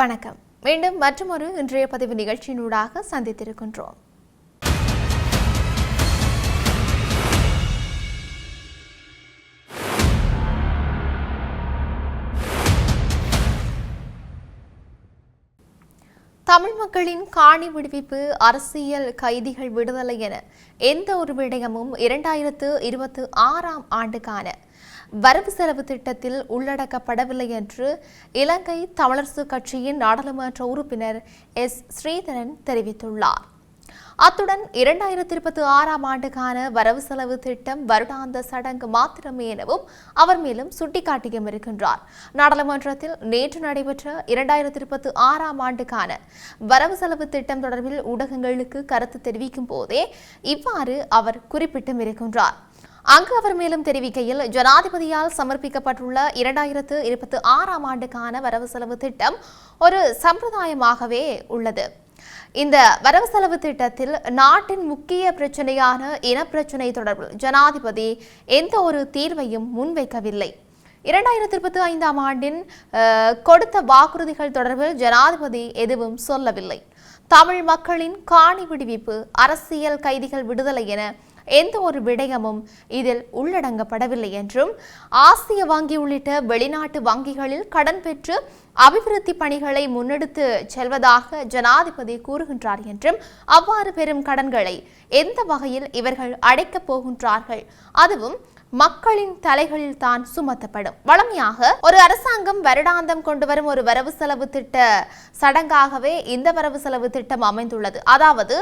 வணக்கம். மீண்டும் மற்றொரு இன்றைய பதிவு நிகழ்ச்சியினூடாக சந்தித்திருக்கின்றோம். தமிழ் மக்களின் காணி விடுவிப்பு அரசியல் கைதிகள் விடுதலை என எந்த ஒரு விடயமும் இரண்டாயிரத்து இருபத்தி ஆறாம் ஆண்டுக்கான வரவு செலவு திட்டத்தில் உள்ளடக்கப்படவில்லை என்று இலங்கை தமிழரசு கட்சியின் நாடாளுமன்ற உறுப்பினர் எஸ். ஸ்ரீதரன் தெரிவித்துள்ளார். அத்துடன் இரண்டாயிரத்தி இருபத்தி ஆறாம் ஆண்டுக்கான வரவு செலவு திட்டம் வருடாந்த சடங்கு மாத்திரமே எனவும் அவர் மேலும் சுட்டிக்காட்டியும் இருக்கின்றார். நாடாளுமன்றத்தில் நேற்று நடைபெற்ற இரண்டாயிரத்தி இருபத்தி ஆறாம் ஆண்டுக்கான வரவு செலவு திட்டம் தொடர்பில் ஊடகங்களுக்கு கருத்து தெரிவிக்கும் போதே இவ்வாறு அவர் குறிப்பிட்டும் இருக்கின்றார். அங்கு அவர் மேலும் தெரிவிக்கையில் ஜனாதிபதியால் சமர்ப்பிக்கப்பட்டுள்ள இரண்டாயிரத்து இருபத்தி ஆறாம் ஆண்டுக்கான வரவு செலவு திட்டம் ஒரு சம்பிரதாயமாகவே உள்ளது. இந்த வரவு செலவு திட்டத்தில் நாட்டின் முக்கிய பிரச்சனையான இனப்பிரச்சனை தொடர்பில் ஜனாதிபதி எந்த ஒரு தீர்வையும் முன்வைக்கவில்லை. இரண்டாயிரத்தி இருபத்தி ஐந்தாம் ஆண்டின் கொடுத்த வாக்குறுதிகள் தொடர்பில் ஜனாதிபதி எதுவும் சொல்லவில்லை. தமிழ் மக்களின் காணி விடுவிப்பு அரசியல் கைதிகள் விடுதலை என எந்த ஒரு விடயமும் இதில் உள்ளடங்கப்படவில்லை என்றும் ஆசிய வங்கி உள்ளிட்ட வெளிநாட்டு வங்கிகளில் கடன் பெற்று அபிவிருத்தி பணிகளை முன்னெடுத்து செல்வதாக ஜனாதிபதி கூறுகின்றார் என்றும் அவ்வாறு பெறும் கடன்களை எந்த வகையில் இவர்கள் அடைக்கப் போகின்றார்கள் அதுவும் மக்களின் தலைகளில் தான் சுமத்தப்படும். வழமையாக ஒரு அரசாங்கம் வருடாந்தம் கொண்டு வரும் ஒரு வரவு செலவு திட்ட சடங்காகவே இந்த வரவு செலவு திட்டம் அமைந்துள்ளது. அதாவது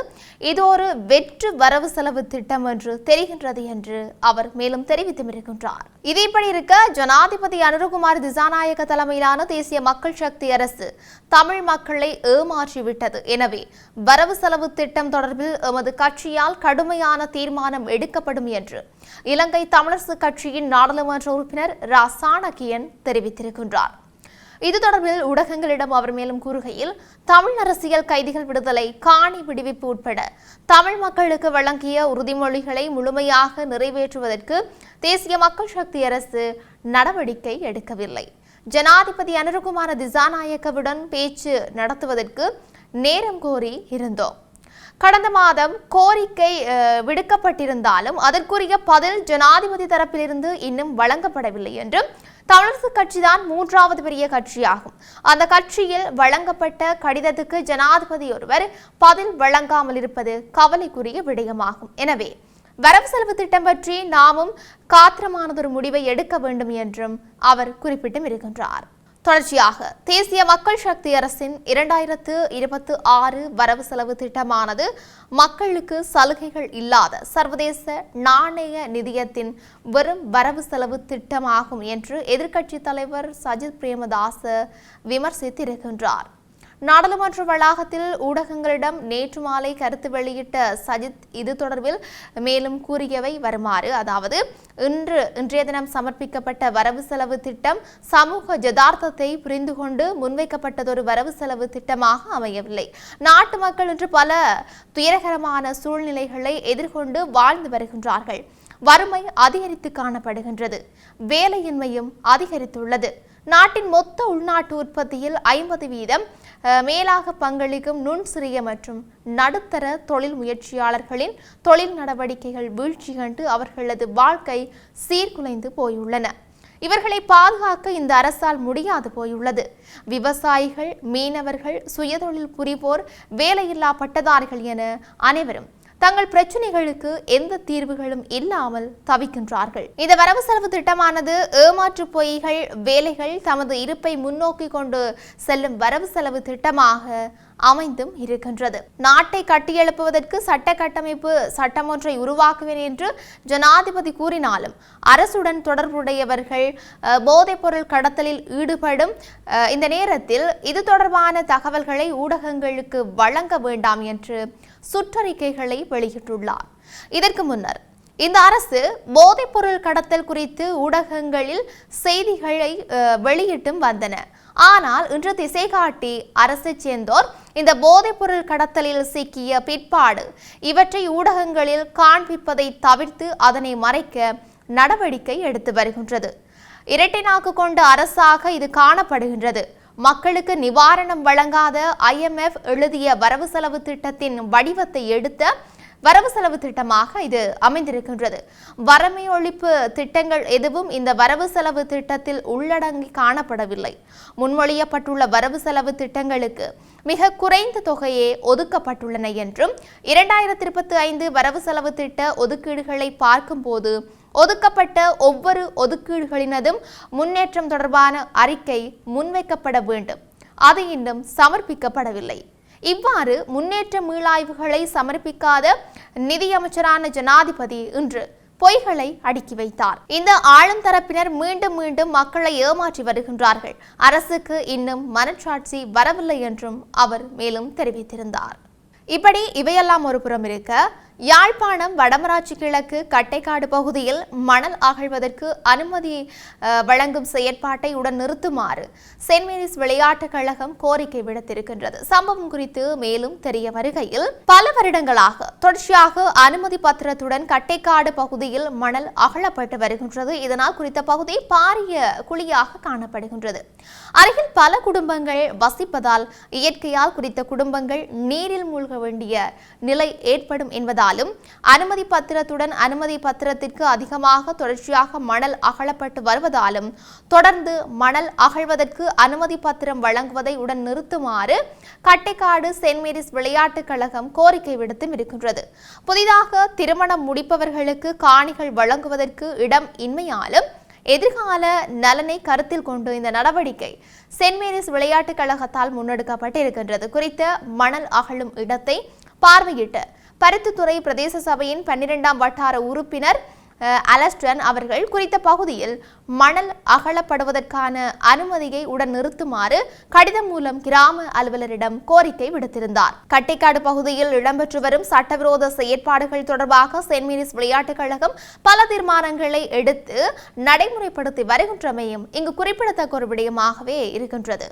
இது ஒரு வெற்று வரவு செலவு திட்டம் என்று தெரிகின்றது என்று அவர் மேலும் தெரிவித்தும் இருக்கின்றார். இது இப்படி இருக்க ஜனாதிபதி அனுரகுமார் திசாநாயக தலைமையிலான தேசிய மக்கள் சக்தி அரசு தமிழ் மக்களை ஏமாற்றிவிட்டது. எனவே வரவு செலவு திட்டம் தொடர்பில் எமது கட்சியால் கடுமையான தீர்மானம் எடுக்கப்படும் என்று இலங்கை தமிழ் அரசு கட்சியின் நாடாளுமன்ற உறுப்பினர் ரா சாணக்கியன் தெரிவித்திருக்கின்றார். இது தொடர்பில் ஊடகங்களிடம் அவர் மேலும் கூறுகையில் தமிழ் அரசியல் கைதிகள் விடுதலை காணி விடுவிப்பு உட்பட தமிழ் மக்களுக்கு வழங்கிய உறுதிமொழிகளை முழுமையாக நிறைவேற்றுவதற்கு தேசிய மக்கள் சக்தி அரசு நடவடிக்கை எடுக்கவில்லை. ஜனாதிபதி அனுரகுமார திசாநாயக்கவுடன் பேச்சு நடத்துவதற்கு நேரம் கோரி இருந்தோம். கடந்த மாதம் கோரிக்கை விடுக்கப்பட்டிருந்தாலும் அதற்குரிய பதில் ஜனாதிபதி தரப்பிலிருந்து இன்னும் வழங்கப்படவில்லை என்றும் தமிழரசு கட்சிதான் மூன்றாவது பெரிய கட்சியாகும். அந்த கட்சியில் வழங்கப்பட்ட கடிதத்துக்கு ஜனாதிபதி ஒருவர் பதில் வழங்காமல் இருப்பது கவலைக்குரிய விடயமாகும். எனவே வரவு செலவு திட்டம் பற்றி நாமும் காத்திரமானதொரு முடிவை எடுக்க வேண்டும் என்றும் அவர் குறிப்பிட்டும் இருக்கின்றார். தொடர்ச்சியாக. தேசிய மக்கள் சக்தி அரசின் இரண்டாயிரத்து இருபத்தி ஆறு வரவு செலவு திட்டமானது மக்களுக்கு சலுகைகள் இல்லாத சர்வதேச நாணய நிதியத்தின் வெறும் வரவு செலவு திட்டமாகும் என்று எதிர்க்கட்சித் தலைவர் சஜித் பிரேமதாச விமர்சித்திருக்கின்றார். நாடாளுமன்ற வளாகத்தில் ஊடகங்களிடம் நேற்று மாலை கருத்து வெளியிட்ட சஜித் இது தொடர்பில் மேலும் கூறியவை வருமாறு. அதாவது இன்று இன்றைய தினம் சமர்ப்பிக்கப்பட்ட வரவு செலவு திட்டம் சமூக ஜதார்த்தத்தை புரிந்து கொண்டு முன்வைக்கப்பட்டதொரு வரவு செலவு திட்டமாக அமையவில்லை. நாட்டு மக்கள் இன்று பல துயரகரமான சூழ்நிலைகளை எதிர்கொண்டு வாழ்ந்து வருகின்றார்கள். வறுமை அதிகரித்து காணப்படுகின்றது. வேலையின்மையும் அதிகரித்துள்ளது. நாட்டின் மொத்த உள்நாட்டு உற்பத்தியில் ஐம்பது வீதம் அஹ், மேலாக பங்களிக்கும் நுண் சிறிய மற்றும் நடுத்தர தொழில் முயற்சியாளர்களின் தொழில் நடவடிக்கைகள் வீழ்ச்சி கண்டு அவர்களது வாழ்க்கை சீர்குலைந்து போயுள்ளன. இவர்களை பாதுகாக்க இந்த அரசால் முடியாது போயுள்ளது. விவசாயிகள் மீனவர்கள் சுயதொழில் புரிவோர் வேலையில்லா பட்டதாரிகள் என அனைவரும் தங்கள் பிரச்சனைகளுக்கு எந்த தீர்வுகளும் இல்லாமல் தவிக்கின்றார்கள். இந்த வரவு செலவு திட்டமானது ஏமாற்று பொய்கள் வேலைகள் தமது இருப்பை முன்னோக்கி கொண்டு செல்லும் வரவு செலவு திட்டமாக அமைந்தும் இருக்கின்றது. நாட்டை கட்டியெழுப்புவதற்கு சட்ட கட்டமைப்பு சட்டம் ஒன்றை உருவாக்குவேன் என்று ஜனாதிபதி கூறினாலும் அரசுடன் தொடர்புடையவர்கள் போதைப்பொருள் கடத்தலில் ஈடுபடும் இந்த நேரத்தில் இது தொடர்பான தகவல்களை ஊடகங்களுக்கு வழங்க வேண்டாம் என்று சுற்றறிக்கைகளை வெளியிட்டுள்ளார். இதற்கு முன்னர் இந்த அரசு போதைப்பொருள் கடத்தல் குறித்து ஊடகங்களில் செய்திகளை வெளியிட்டும் வந்தன. ஆனால் இன்று திசை காட்டி அரசைச் சேர்ந்தோர் இந்த போதைப்பொருள் கடத்தலில் சிக்கிய பிற்பாடு. இவற்றை ஊடகங்களில் காண்பிப்பதை தவிர்த்து அதனை மறைக்க நடவடிக்கை எடுத்து வருகின்றது. இரட்டை நாக்கு கொண்ட அரசாக இது காணப்படுகின்றது. மக்களுக்கு நிவாரணம் வழங்காத ஐஎம்எஃப் எழுதிய வரவு செலவு திட்டத்தின் வடிவத்தை எடுத்த வரவு செலவு திட்டமாக இது அமைந்திருக்கின்றது. வறுமை ஒழிப்பு திட்டங்கள் எதுவும் இந்த வரவு செலவு திட்டத்தில் உள்ளடங்கி காணப்படவில்லை. முன்மொழியப்பட்டுள்ள வரவு செலவு திட்டங்களுக்கு மிக குறைந்த தொகையே ஒதுக்கப்பட்டுள்ளன என்றும் இரண்டாயிரத்தி இருபத்தி ஐந்து வரவு செலவு திட்ட ஒதுக்கீடுகளை பார்க்கும்போது ஒதுக்கப்பட்ட ஒவ்வொரு ஒதுக்கீடுகளினதும் முன்னேற்றம் தொடர்பான அறிக்கை முன்வைக்கப்பட வேண்டும். அது இன்னும் சமர்ப்பிக்கப்படவில்லை. இவ்வாறு முன்னேற்ற மீளாய்வுகளை சமர்ப்பிக்காத நிதியமைச்சரான ஜனாதிபதி இன்று பொய்களை அடுக்கி வைத்தார். இந்த ஆளும் தரப்பினர் மீண்டும் மீண்டும் மக்களை ஏமாற்றி வருகின்றார்கள். அரசுக்கு இன்னும் மனச்சாட்சி வரவில்லை என்றும் அவர் மேலும் தெரிவித்திருந்தார். இப்படி இவையெல்லாம் ஒரு புறம் இருக்க யாழ்ப்பாணம் வடமராட்சி கிழக்கு கட்டைக்காடு பகுதியில் மணல் அகழ்வதற்கு அனுமதி அஹ், வழங்கும் செயற்பாட்டை உடன் நிறுத்துமாறு சென்ட் மேரிஸ் விளையாட்டுக் கழகம் கோரிக்கை விடுத்திருக்கின்றது. சம்பவம் குறித்து மேலும் தெரிய வருகையில் பல வருடங்களாக தொடர்ச்சியாக அனுமதி பத்திரத்துடன் கட்டைக்காடு பகுதியில் மணல் அகழப்பட்டு வருகின்றது. இதனால் குறித்த பகுதி பாரிய குழியாக காணப்படுகின்றது. அருகில் பல குடும்பங்கள் வசிப்பதால் இயற்கையால் குறித்த குடும்பங்கள் நீரில் மூழ்க வேண்டிய நிலை ஏற்படும் இருந்தாலும் அனுமதி பத்திரத்துடன் அனுமதி பத்திரத்திற்கு அதிகமாக தொடர்ச்சியாக மணல் அகழப்பட்டு வருவதாலும் தொடர்ந்து மணல் அகழ்வதற்கு அனுமதி பத்திரம் வழங்குவதை உடன் நிறுத்துமாறு கட்டைக்காடு சென்ட் மேரிஸ் விளையாட்டுக் கழகம் கோரிக்கை விடுத்தும் இருக்கின்றது. புதிதாக திருமணம் முடிப்பவர்களுக்கு காணிகள் வழங்குவதற்கு இடம் இன்மையாலும் எதிர்கால நலனை கருத்தில் கொண்டு இந்த நடவடிக்கை சென்ட் மேரிஸ் விளையாட்டுக் கழகத்தால் முன்னெடுக்கப்பட்டிருக்கின்றது. குறித்த மணல் அகழும் இடத்தை பார்வையிட்ட பருத்தித்துறை பிரதேச சபையின் பன்னிரெண்டாம் வட்டார உறுப்பினர் அலஸ்டன் அவர்கள் குறித்த பகுதியில் மணல் அகலப்படுவதற்கான அனுமதியை உடன் நிறுத்துமாறு கடிதம் மூலம் கிராம அலுவலரிடம் கோரிக்கை விடுத்திருந்தார். கட்டைக்காடு பகுதியில் இடம்பெற்று வரும் சட்டவிரோத செயற்பாடுகள் தொடர்பாக சென்ட் மேரிஸ் விளையாட்டுக் கழகம் பல தீர்மானங்களை எடுத்து நடைமுறைப்படுத்தி வருகின்றமையும் இங்கு குறிப்பிடத்தக்க ஒரு விடயமாகவே இருக்கின்றது.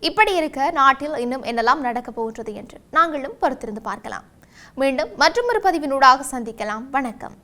இப்படி இருக்க நாட்டில் இன்னும் என்னெல்லாம் நடக்கப் போகின்றது என்று நாங்களும் பொறுத்திருந்து பார்க்கலாம். மீண்டும் மற்றொரு பதிவினூடாக சந்திக்கலாம். வணக்கம்.